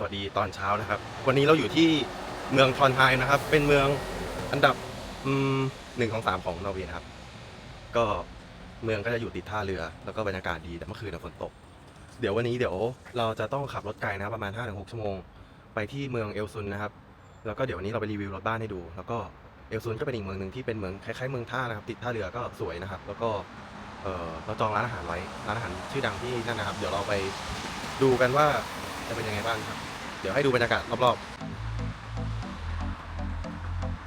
สวัสดีตอนเช้านะครับ วันนี้เราอยู่ที่เมืองทอนไฮนะครับ เป็นเมืองอันดับหนึ่งของสามของนอร์เวย์นะครับ ก็เมืองก็จะอยู่ติดท่าเรือ แล้วก็บรรยากาศดีแต่เมื่อคืนฝนตก เดี๋ยววันนี้เดี๋ยวเราจะต้องขับรถไกลนะครับประมาณ 5-6 ชั่วโมง ไปที่เมืองเอลซุนนะครับ แล้วก็เดี๋ยววันนี้เราไปรีวิวรถบ้านให้ดู แล้วก็เอลซุนก็เป็นอีกเมืองหนึ่งที่เป็นเมืองคล้ายๆเมืองท่านะครับ ติดท่าเรือก็สวยนะครับ แล้วก็เออเราจองร้านอาหารไว้ร้านอาหารชื่อดังที่นั่นนะครับ เดี๋ยวเราไปดูกันว่าจะเป็นยังไงบ้างครับ เดี๋ยวให้ดูบรรยากาศรอบๆ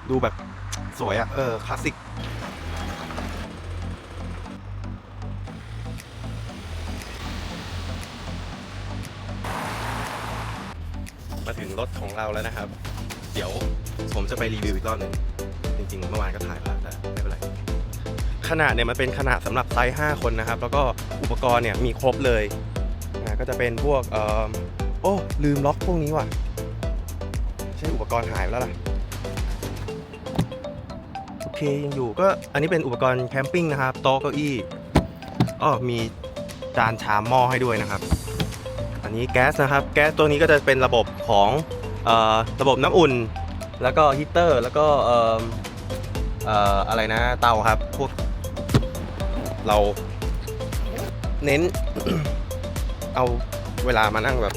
ดูแบบสวยอะเออคลาสสิกมาถึงรถของเราแล้วนะครับ เดี๋ยวผมจะไปรีวิวอีกรอบหนึ่งจริงๆ เมื่อวานก็ถ่ายแล้วแต่ไม่เป็นไร ขนาดเนี่ยมันเป็นขนาดสำหรับไซส์ 5 คนนะครับ แล้วก็อุปกรณ์เนี่ยมีครบเลยนะก็จะเป็นพวกเอ่อ โอ้ ลืมล็อกพวกนี้ว่ะ ใช่อุปกรณ์หายไปแล้วล่ะ โอเค ยังอยู่ก็อันนี้เป็นอุปกรณ์แคมปิ้งนะครับ โต๊ะเก้าอี้อ้อมีจานชามหม้อให้ด้วยนะครับ อันนี้แก๊สนะครับ แก๊สตัวนี้ก็จะเป็นระบบของออระบบน้ำอุ่น แล้วก็ฮีเตอร์ แล้วก็เอ่อเอ่ออะไรนะ เตาครับ พวกเราเน้น เอาเวลามานั่งแบบ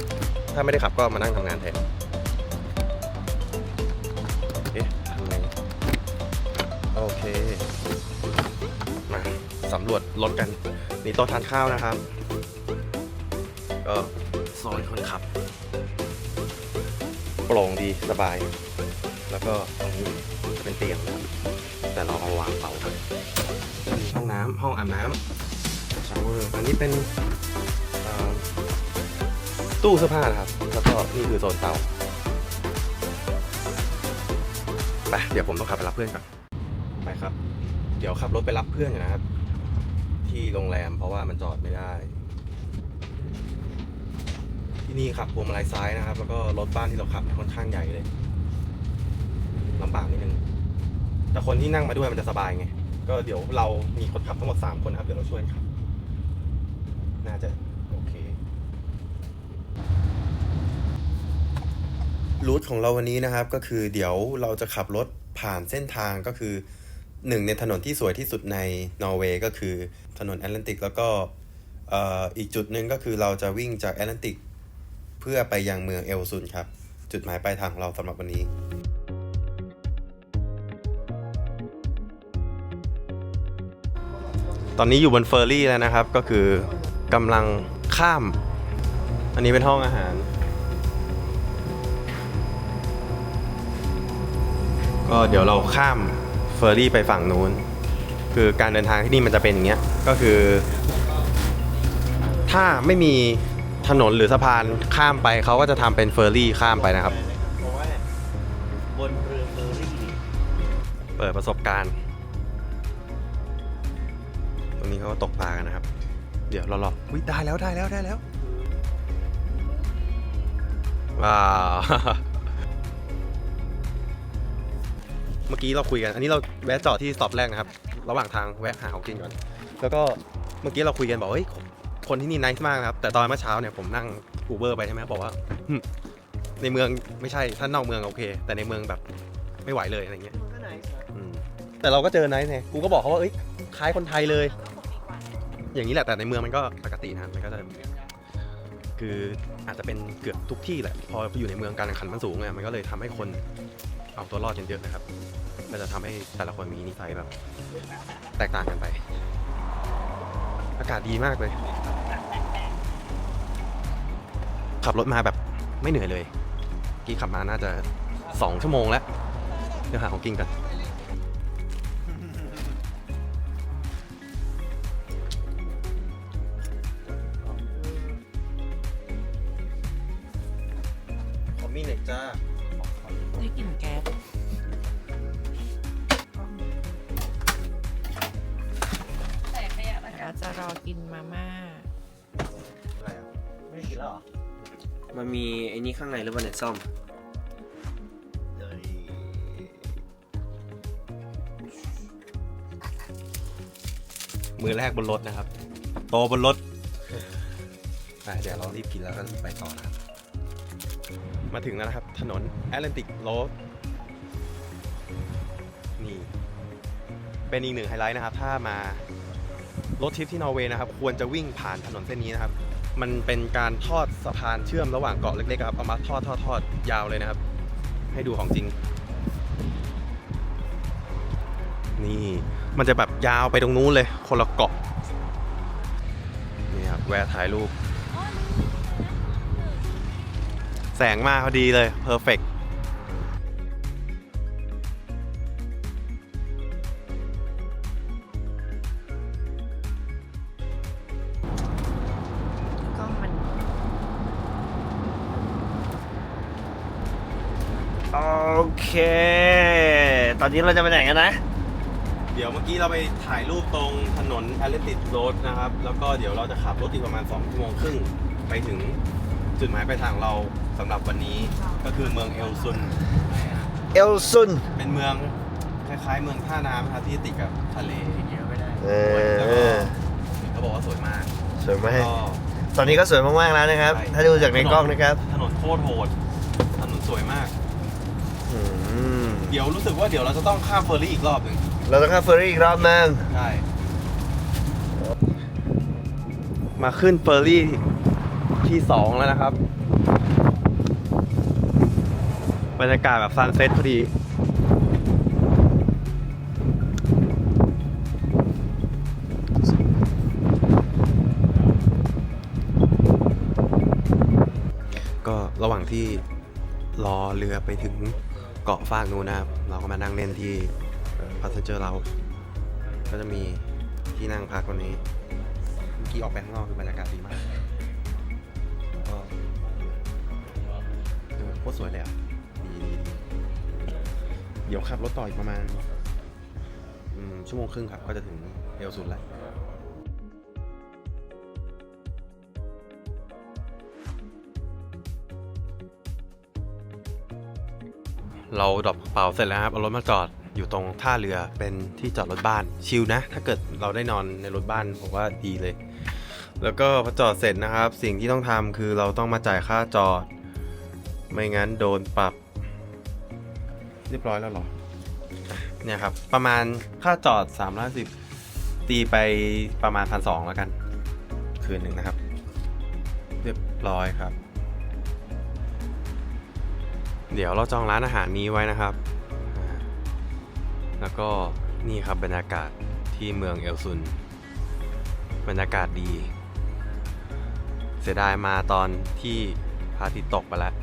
ถ้าไม่ได้ขับก็มานั่งทำงานแทนเอ๊ะทำไงโอเค มาสำรวจรถกัน นี่โต๊ะทานข้าวนะครับ ก็โซนคนขับ โปร่งดีสบาย แล้วก็ตรงนี้จะเป็นเตียงนะครับแต่เราเอาวางเป่าครับห้องน้ำห้องอาบน้ำชาวเวอร์อันนี้เป็น ตู้เสื้อผ้านะครับ แล้วก็นี่คือโซนเตาไปเดี๋ยวผมต้องขับไปรับเพื่อนก่อนไปครับ เดี๋ยวขับรถไปรับเพื่อนนนะครับ ที่โรงแรมเพราะว่ามันจอดไม่ได้ ที่นี่ขับพวงมาลัยซ้ายนะครับ แล้วก็รถบ้านที่เราขับเนี่ยค่อนข้างใหญ่เลยลำบากนิดนึงแต่คนที่นั่งมาด้วยมันจะสบายไง ก็เดี๋ยวเรามีคนขับทั้งหมด3คนนะครับ เดี๋ยวเราช่วยกันขับ น่าจะโอเค รูทของเราวันนี้นะครับก็คือเดี๋ยวเราจะขับรถผ่านเส้นทางก็คือหนึ่งในถนนที่สวยที่สุดในนอร์เวย์ก็คือถนนแอตแลนติกแล้วก็อีกจุดหนึ่งก็คือเราจะวิ่งจากแอตแลนติกเพื่อไปยังเมืองเอลซุนครับ จุดหมายปลายทางของเราสำหรับวันนี้ ตอนนี้อยู่บนเฟอร์รี่แล้วนะครับก็คือกำลังข้าม อันนี้เป็นห้องอาหาร ก็เดี๋ยวเราข้ามเฟอร์รี่ไปฝั่งนู้น คือการเดินทางที่นี่มันจะเป็นอย่างเงี้ย ก็คือ ถ้าไม่มีถนนหรือสะพานข้ามไปเขาก็จะทำเป็นเฟอร์รี่ข้ามไปนะครับ บนเรือเฟอร์รี่เปิดประสบการณ์ ตรงนี้เขาก็ตกปลากันนะครับ เดี๋ยวเรารออุ้ยได้แล้วได้แล้วได้แล้วว้าว มื่อกี้เราคุยกัน อันนี้เราแวะจอดที่สต็อปแรกนะครับ ระหว่างทางแวะหาของกินก่อน แล้วก็เมื่อกี้เราคุยกันบอกเฮ้ยคนที่นี่นิสมากนะครับ แต่ตอนเมื่อเช้าเนี่ยผมนั่งอูเบอร์ไปใช่ไหมบอกว่าหึในเมืองไม่ใช่ถ้านอกเมืองโอเค แต่ในเมืองแบบไม่ไหวเลยอะไรเงี้ยก็ไหนอืมแต่เราก็เจอไนท์ไงกูก็บอกเขาว่าเอ้ยคล้ายคนไทยเลย อย่างนี้แหละแต่ในเมืองมันก็ปกตินะครับมันก็จะคืออาจจะเป็นเกือบทุกที่แหละ พออยู่ในเมืองการแข่งขันมันสูงเนี่ยมันก็เลยทำให้คนเอาตัวรอดกันเยอะนะครับ ก็จะทำให้แต่ละคนมีนิสัยแบบ แตกต่างกันไป อากาศดีมากเลย ขับรถมาแบบไม่เหนื่อยเลย กี้ขับมาน่าจะสองชั่วโมงแล้ว เดี๋ยวหาของกินกัน ในหรือมมือแรกบนรถนะครับ โตบนรถเดี๋ยวเรารีบกินแล้วก็ไปต่อนะครับ มาถึงแล้วนะครับ ถนนแอตแลนติกโรดนี่ เป็นอีกหนึ่งไฮไลท์นะครับ ถ้ามารถทริปที่นอร์เวย์นะครับ ควรจะวิ่งผ่านถนนเส้นนี้นะครับ มันเป็นการทอดสะพานเชื่อมระหว่างเกาะเล็กๆครับเอามาทอดทอดทอดยาวเลยนะครับ ให้ดูของจริง นี่ มันจะแบบยาวไปตรงนู้นเลย คนละเกาะนี่ครับแวะถ่ายรูป แสงมาพอดีเลยเพอร์เฟกต์ เค ตอนนี้เราจะไปไหนกันนะ เดี๋ยวเมื่อกี้เราไปถ่ายรูปตรงถนนแอตแลนติกโรดนะครับ แล้วก็เดี๋ยวเราจะขับรถอีกประมาณ2ชั่วโมงครึ่งไปถึงจุดหมายปลายทางของเราสำหรับวันนี้ก็คือเมืองเอลซุน เอลซุน เป็นเมืองคล้ายๆ เมืองท่าน้ำครับที่ติดกับทะเลเอแล้วก็อเขาบอกว่าสวยมากสวยไหมก็ ตอนนี้ก็สวยมากๆแล้วนะครับ ใช่ ถ้าดูจากในกล้องนะครับ ถนนโคตรโหดถนนสวยมากอืมเดี๋ยวรู้สึกว่าเดี๋ยวเราจะต้องข้ามเฟอร์รี่อีกรอบหนึ่งเราต้องข้ามเฟอร์รี่อีกรอบนึงใช่มาขึ้นเฟอร์รี่ที่สองแล้วนะครับ บรรยากาศแบบซันเซ็ตพอดีก็ระหว่างที่รอเรือไปถึง เกาะฟากนู้นนะครับ เราก็มานั่งเล่นที่ passenger l o u ก็จะมีที่นั่งพักวันนี้ เมื่อกี้ออกไปข้างนอกคือบรรยากาศดีมากก็โคตรสวยเลยอะดีเดี๋ยวขับรถต่ออีกประมาณชั่วโมงครึ่งครับ ก็จะถึงเอลซุนแล้ว เราดรอปกระเป๋าเสร็จแล้วครับเอารถมาจอดอยู่ตรงท่าเรือเป็นที่จอดรถบ้านชิลนะ ถ้าเกิดเราได้นอนในรถบ้านผมว่าดีเลย แล้วก็พอจอดเสร็จนะครับ สิ่งที่ต้องทำคือเราต้องมาจ่ายค่าจอด ไม่งั้นโดนปรับ เรียบร้อยแล้วเหรอเนี่ยครับประมาณค่าจอด310ตีไปประมาณพันสองแล้วกัน คืนหนึ่งนะครับ เรียบร้อยครับ เดี๋ยวเราจองร้านอาหารนี้ไว้นะครับ แล้วก็นี่ครับบรรยากาศที่เมืองเอลซุน บรรยากาศดี เสียดายมาตอนที่พระอาทิตย์ตกไปแล้ว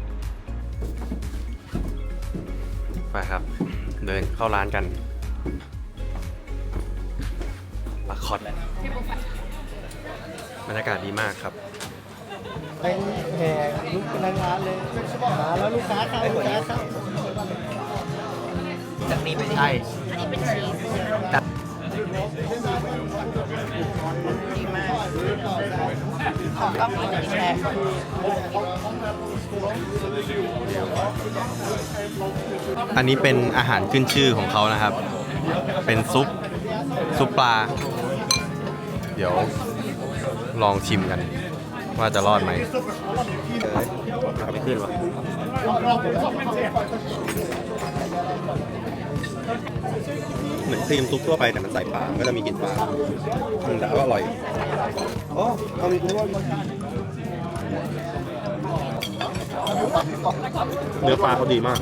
ไปครับ เดินเข้าร้านกันปลาคอดบรรยากาศดีมากครับ เป็นแขกลูกพนักงานเลยมาแล้วลูกค้าเข้าลูกค้าเข้าจากนี้ไปใช่อันนี้เป็นชีสดีมากของกล้องนี้แชร์อันนี้เป็นอาหารขึ้นชื่อของเขานะครับ เป็นซุป ซุปปลา เดี๋ยวลองชิมกัน ว่าจะรอดไหมเอาไปขึ้นวะเหมือนครีมซุปทั่วไปแต่มันใส่ปลาก็จะมีกลิ่นปลาอืมแต่ก็อร่อยอ๋อเอามีด้วยเนื้อปลาเขาดีมาก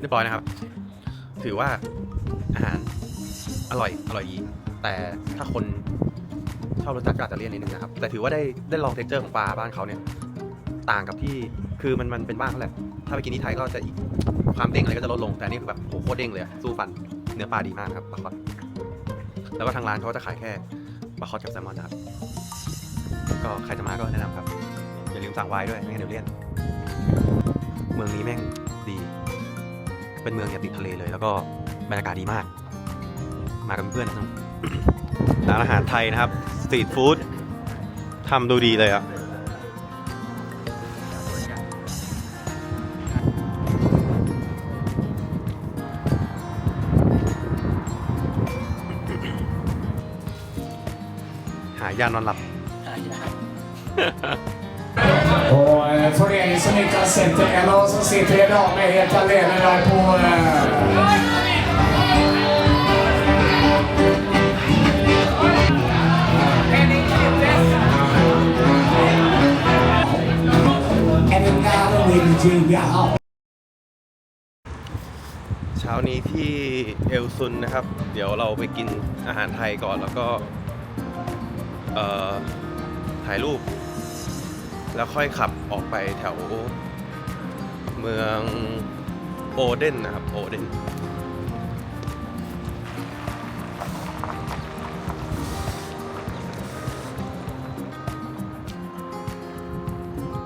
เรียบร้อยนะครับ ถือว่าอาหารอร่อย อร่อยดี แต่ถ้าคนชอบรสจัดก็อาจจะเลี่ยนนิดนึงนะครับ แต่ถือว่าได้ได้ลองเท็กเจอร์ของปลาบ้านเขาเนี่ย ต่างกับที่คือมันมันเป็นบ้านเขาแหละ ถ้าไปกินที่ไทยก็จะอีกความเด้งอะไรก็จะลดลง แต่นี่คือแบบโหโคตรเด้งเลยสู้ฟันเนื้อปลาดีมากครับปลาคอดแล้วก็ทางร้านเขาก็จะขายแค่ปลาคอดกับแซลมอนนะครับก็ใครจะมาก็แนะนำครับ อย่าลืมสั่งไวน์ด้วยไม่งั้นเดี๋ยวเลี่ยน เมืองนี้แม่งดี เป็นเมืองอย่าติดทะเลเลย แล้วก็บรรยากาศดีมาก มากับเพื่อนนะ ร้านอาหารไทยนะครับสตรีทฟู้ดทำดูดีเลยอะหายานอนหลับ Och eh, för er som inte har sett det, eller som sitter idag med helt allena där på... eh, เช้านี้ที่เอลซุนนะครับ เดี๋ยวเราไปกินอาหารไทยก่อนแล้วก็ถ่ายรูป แล้วค่อยขับออกไปแถวเมืองโอเดนนะครับ โอเดน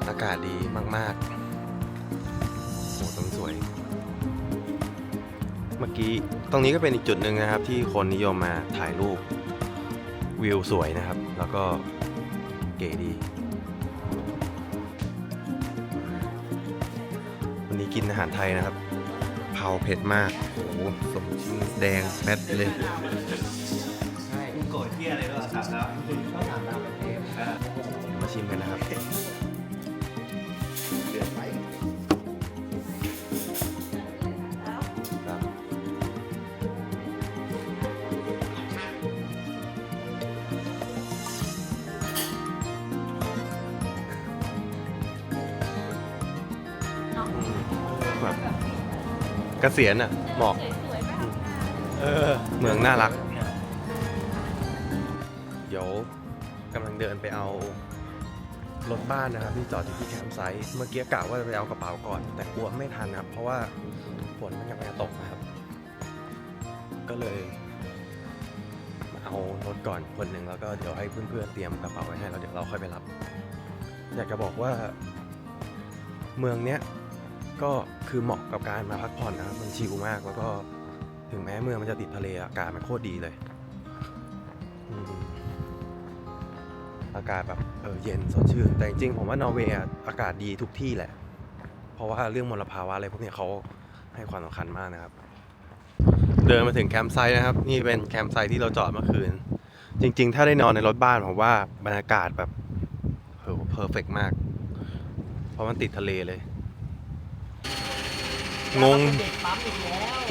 อากาศดีมาก ๆ ตรงนี้ก็เป็นอีกจุดหนึ่งนะครับ ที่คนนิยมมาถ่ายรูปวิวสวยนะครับ แล้วก็เก๋ดี วันนี้กินอาหารไทยนะครับ เผาเผ็ดมาก โอ้โหสมชิ้นแดงแป๊ดเลยโกรธเที่ยอะไรก็สามดาวก็สามดาวเป็นเทพมาชิมกันนะครับ กษียณอะเหมาะเออเมืองน่ารัก เดี๋ยวกำลังเดินไปเอารถบ้านนะครับที่จอดอยู่ที่แคมป์ไซต์เมื่อกี้กะว่าจะไปเอากระเป๋าก่อน แต่กลัวไม่ทันนะครับ เพราะว่าฝนมันกำลังจะตกนะครับ ก็เลยมาเอารถก่อนคนหนึ่งแล้วก็เดี๋ยวให้เพื่อนๆเตรียมกระเป๋าไว้ให้แล้วเดี๋ยวเราค่อยไปรับ อยากจะบอกว่า เมืองเนี้ย ก็คือเหมาะกับการมาพักผ่อนนะครับมันชิลมากแล้วก็ถึงแม้เมืองมันจะติดทะเลอากาศมันโคตรดีเลย อากาศแบบเออเย็นสดชื่น แต่จริงๆผมว่านอร์เวย์อากาศดีทุกที่แหละ เพราะว่าเรื่องมลภาวะอะไรพวกนี้เขาให้ความสำคัญมากนะครับ เดินมาถึงแคมป์ไซต์นะครับ นี่เป็นแคมป์ไซต์ที่เราจอดเมื่อคืน จริง ๆ ถ้าได้นอนในรถบ้านผมว่าบรรยากาศแบบเพอร์เฟกมาก เพราะมันติดทะเลเลย งง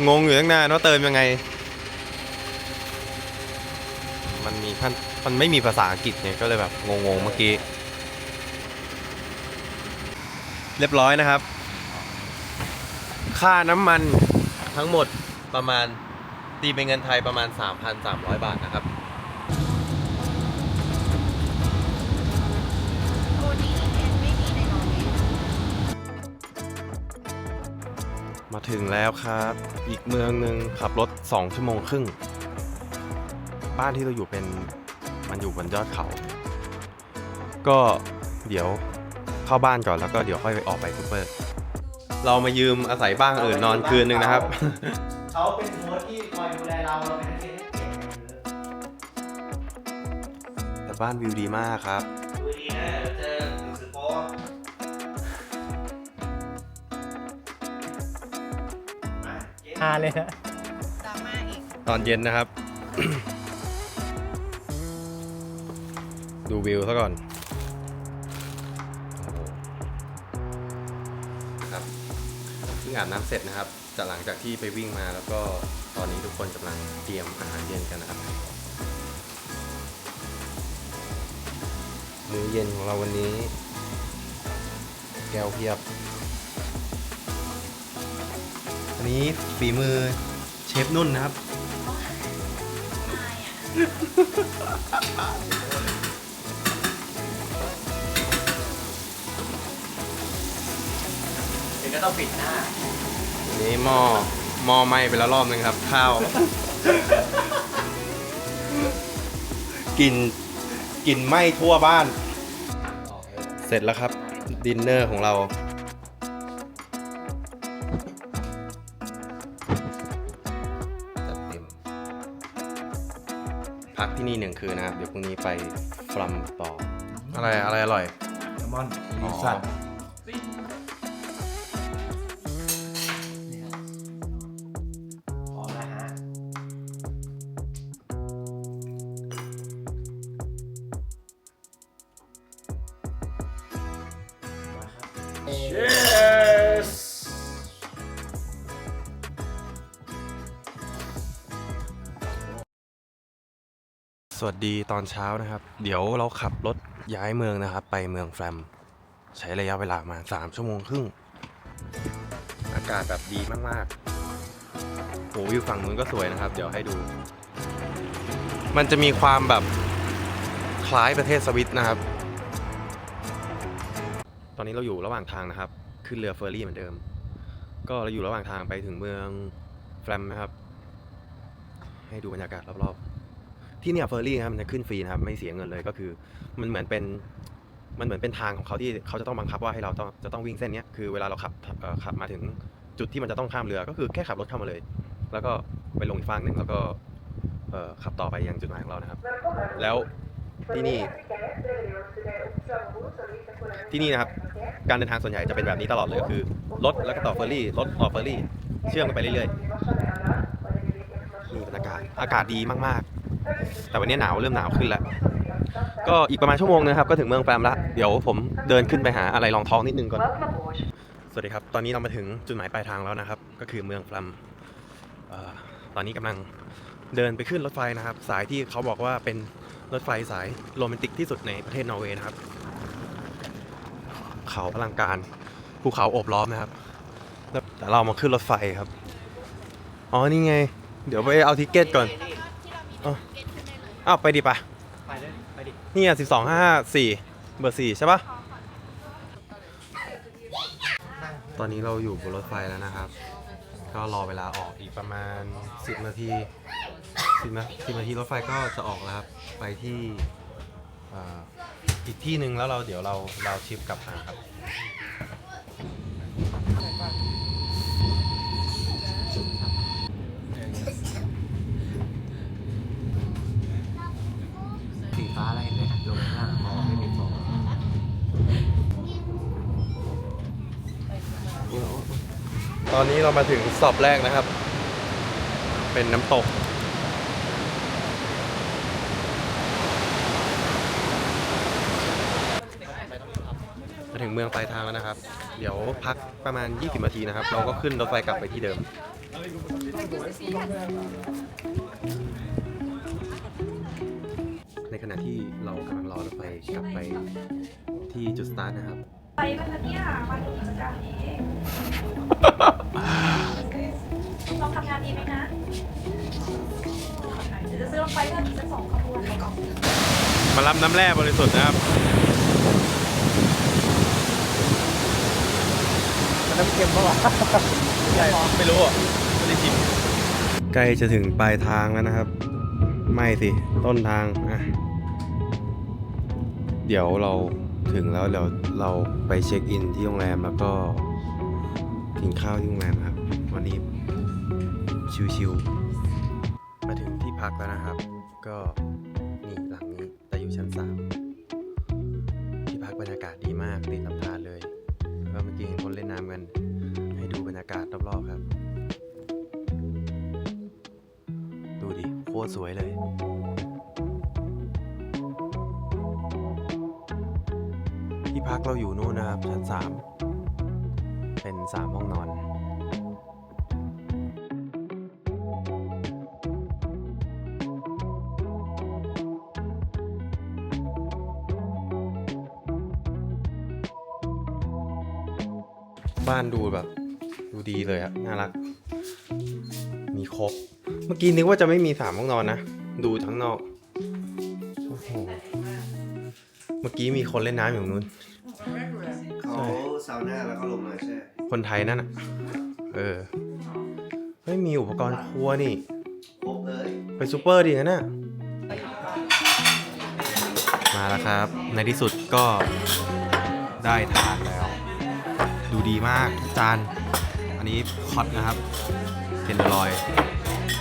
งงอยู่ตั้งนานว่าเติมยังไง มันมีขั้นมันไม่มีภาษาอังกฤษเนี่ยก็เลยแบบงงๆเมื่อกี้ เรียบร้อยนะครับ ค่าน้ำมันทั้งหมดประมาณตีเป็นเงินไทยประมาณ 3,300 บาทนะครับ ถึงแล้วครับ อีกเมืองหนึ่งขับรถ 2 ชั่วโมงครึ่ง บ้านที่เราอยู่เป็นมันอยู่บนยอดเขา ก็เดี๋ยวเข้าบ้านก่อนแล้วก็เดี๋ยวค่อยไปออกไปซูเปอร์ เรามายืมอาศัยบ้านอื่นนอนคืนหนึ่งนะครับ เขาเป็นโค้ชที่คอยดูแลเราเราเป็นนักเรียนที่เก่งแต่บ้านวิวดีมากครับ ดูดีนะเจอดูสปอร์ต อาเลยนะดราม่าอีกตอนเย็นนะครับ ดูวิวซะก่อนโอ้โหนะครับเพิ่งอาบน้ำเสร็จนะครับจากหลังจากที่ไปวิ่งมาแล้วก็ตอนนี้ทุกคนกำลังเตรียมอาหารเย็นกันนะครับ มื้อเย็นของเราวันนี้ แก้วเพียบอั นนี้ฝีมือเชฟนุ่นนะครับ เดี๋ยวก็ต้องปิดหน้าอันนี้หม้อหม้อไหม้ไปแล้วรอบนึงครับ ข้าว กลิ่นกลิ่นไหม้ทั่วบ้าน เสร็จแล้วครับ ดินเนอร์ของเรา พักที่นี่หนึ่งคืนนะครับ เดี๋ยวพรุ่งนี้ไปฟลัมต่ออะไรอะไรอร่อยแซลมอนอ๋อสัตว์ วัสดีตอนเช้านะครับ เดี๋ยวเราขับรถย้ายเมืองนะครับ ไปเมืองแฟรมใช้ระยะเวลามา 3 ชั่วโมงครึ่ง อากาศแบบดีมากๆโหวิวฝั่งนู้นก็สวยนะครับ เดี๋ยวให้ดู มันจะมีความแบบคล้ายประเทศสวิตนะครับ ตอนนี้เราอยู่ระหว่างทางนะครับ ขึ้นเรือเฟอร์รี่เหมือนเดิม ก็เราอยู่ระหว่างทางไปถึงเมืองแฟรมนะครับ ให้ดูบรรยากาศรอบๆ ที่เนี่ยเฟอร์รี่ครับมันจะขึ้นฟรีนะครับไม่เสียเงินเลยก็คือ มันเหมือนเป็นมันเหมือนเป็นทางของเขาที่เขาจะต้องบังคับว่าให้เราต้องจะต้องวิ่งเส้นนี้คือเวลาเราขับขับมาถึงจุดที่มันจะต้องข้ามเรือก็คือแค่ขับรถเข้ามาเลย แล้วก็ไปลงอีกฝั่งหนึ่งแล้วก็ขับต่อไปยังจุดหมายของเรานะครับ แล้วที่นี่ ที่นี่นะครับ การเดินทางส่วนใหญ่จะเป็นแบบนี้ตลอดเลยก็คือรถแล้วก็ต่อเฟอร์รี่รถต่อเฟอร์รี่ เชื่อมกันไปเรื่อยๆนี่บรรยากาศอากาศดีมากๆ แต่วันนี้หนาวเริ่มหนาวขึ้นแล้ว ก็อีกประมาณชั่วโมงนะครับก็ถึงเมืองแฟมละเดี๋ยวผมเดินขึ้นไปหาอะไรรองท้องนิดนึงก่อน สวัสดีครับ ตอนนี้เรามาถึงจุดหมายปลายทางแล้วนะครับ ก็คือเมืองแฟมตอนนี้กำลังเดินไปขึ้นรถไฟนะครับ สายที่เขาบอกว่าเป็นรถไฟสายโรแมนติกที่สุดในประเทศนอร์เวย์นะครับ เขาอลังการภูเขาโอบล้อมนะครับแต่เรามาขึ้นรถไฟครับ อ๋อนี่ไง เดี๋ยวไปเอาทิเกตก่อน อ้าวไปดิปะไปเลยไปดินี่อะสิบสองห้าสี่เบอร์สี่ใช่ปะตอนนี้เราอยู่บนรถไฟแล้วนะครับ ก็รอเวลาออกอีกประมาณ 10 นาที10นา10นาทีรถไฟก็จะออกแล้วครับ ไปที่เอ่ออีกที่หนึ่งแล้วเราเดี๋ยวเราเราชิปกลับมาครับ ตอนนี้เรามาถึงสอบแรกนะครับ เป็นน้ำตก มาถึงเมืองปลายทางแล้วนะครับ เดี๋ยวพักประมาณ 20นาทีนะครับ เราก็ขึ้นรถไฟกลับไปที่เดิม ในขณะที่เรากำลังรอรถไฟกลับไปที่จุดสตาร์ทนะครับ ไปมันเนี่ยมาดูกิจการนี้ ลองทำงานดีไหมนะเดี๋ยวจะซื้อรถไฟเพิ่มอีกสักสองขบวนในกล่องมารับน้ำแร่บริสุทธิ์นะครับ มันน้ำเค็มปะวะไม่รู้อะไม่ได้ชิมใกล้จะถึงปลายทางแล้วนะครับ ไม่สิ ต้นทางอะเดี๋ยวเราถึงแล้วเดี๋ยวเราไปเช็คอินที่โรงแรมแล้วก็ กินข้าวที่โรงแรมครับ วันนี้ชิวๆมาถึงที่พักแล้วนะครับ ก็นี่หลังนี้แต่อยู่ชั้น3ที่พักบรรยากาศดีมากติดลำธารเลยแล้วก็เมื่อกี้เห็นคนเล่นน้ำกัน ให้ดูบรรยากาศรอบๆครับ ดูดิโคตรสวยเลยที่พักเราอยู่นู่นนะครับชั้นสาม เป็นสามห้องนอนบ้านดูแบบ ดูดีเลยอะน่ารัก มีครบ เมื่อกี้นึกว่าจะไม่มีสามห้องนอนนะ ดูทั้งนอกโอ้โหเมื่อกี้มีคนเล่นน้ำอยู่ตรงนู้นเขาซาวน่าแล้วก็ลงมาใช่ คนไทยนั่นอะเออ เฮ้ยมีอุปกรณ์ครัวนี่ครบเลยไปซูเปอร์ดีนะน่ะมาแล้วครับ ในที่สุดก็ได้ทานแล้ว ดูดีมากทุกจาน อันนี้คอตนะครับเทนเดอร์ลอย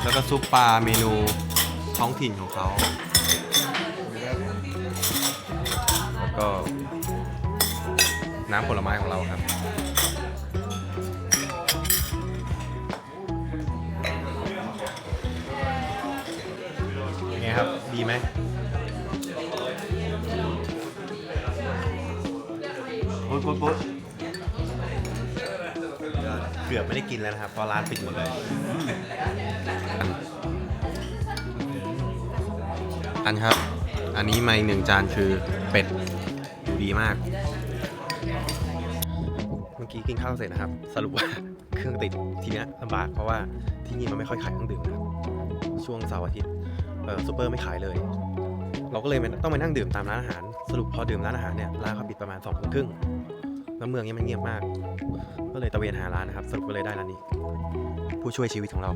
แล้วก็ซุปปลาเมนูท้องถิ่นของเขา แล้วก็น้ำผลไม้ของเราครับ ดีไหมปุ๊บปุ๊บปุ๊บเกือบไม่ได้กินแล้วนะครับเพราะร้านปิดหมดเลย อันครับ อันนี้มาอีกหนึ่งจานคือเป็ดดูดีมาก เมื่อกี้กินข้าวเสร็จนะครับ สรุปว่าเครื่องติดทีเนี้ยลำบากเพราะว่าที่นี่มันไม่ค่อยขายเครื่องดื่มนะครับ ช่วงเสาร์อาทิตย์เออ ซูเปอร์ไม่ขายเลย เราก็เลยต้องไปนั่งดื่มตามร้านอาหาร สรุปพอดื่มร้านอาหารเนี่ยร้านเขาปิดประมาณสองทุ่มครึ่งแล้วเมืองนี้มันเงียบมาก ก็เลยตะเวนหาร้านนะครับสรุปก็เลยได้ร้านนี้ ผู้ช่วยชีวิตของเรา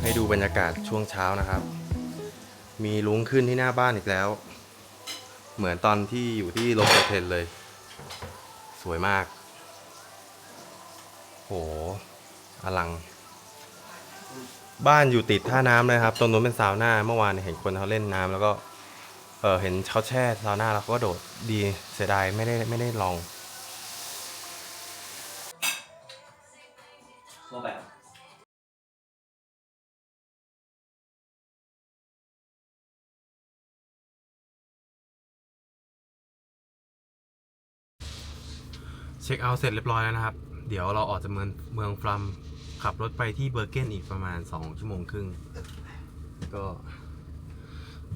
ให้ดูบรรยากาศช่วงเช้านะครับ มีลุงขึ้นที่หน้าบ้านอีกแล้ว เหมือนตอนที่อยู่ที่โลโกเทนเลย สวยมาก โหอลัง บ้านอยู่ติดท่าน้ำเลยครับ ตรงนู้นเป็นซาวน่าเมื่อวานเห็นคนเขาเล่นน้ำแล้วก็เออเห็นเขาแช่ซาวน่าแล้วเขาก็โดดดีเสียดายไม่ได้ไม่ได้ลองเช็คเอาท์เสร็จเรียบร้อยแล้วนะครับ เดี๋ยวเราออกจากเมืองเมืองฟลัม ขับรถไปที่เบอร์เกนอีกประมาณ 2 ชั่วโมงครึ่ง ก็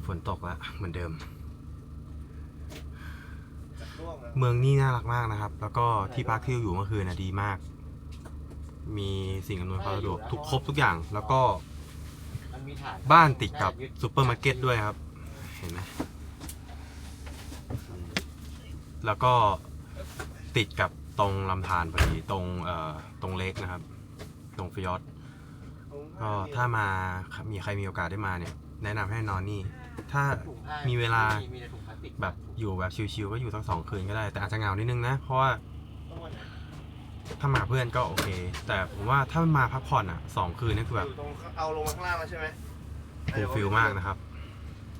ฝนตกละเหมือนเดิม เมืองนี่น่ารักมากนะครับ แล้วก็ที่พักที่เราอยู่เมื่อคืนนะดีมาก มีสิ่งอำนวยความสะดวกทุกครบทุกอย่าง แล้วก็บ้านติดกับซูเปอร์มาร์เก็ตด้วยครับ เห็นไหมแล้วก็ติดกับตรงลำธารพอดีตรงเอ่อตรงเล็กนะครับ ตรงฟิยอร์ดก็ถ้ามามีใครมีโอกาสได้มาเนี่ย แนะนำให้นอนนี่ ถ้า มีเวลา มีแต่ถุงพลาสติกแบบอยู่แบบชิลๆก็อยู่สักสองคืนก็ได้ แต่อาจจะเหงานิดนึงนะ เพราะว่าถ้ามาเพื่อนก็โอเค แต่ผมว่าถ้ามาพักผ่อนอะสองคืนนี่คือแบบอยู่ตรงเอาลงมาข้างล่างแล้วใช่ไหมฟูลฟิลมากนะครับ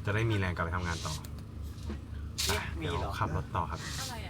จะได้มีแรงกลับไปทำงานต่ออะเดี๋ยวขับรถต่อครับ อะไรอะ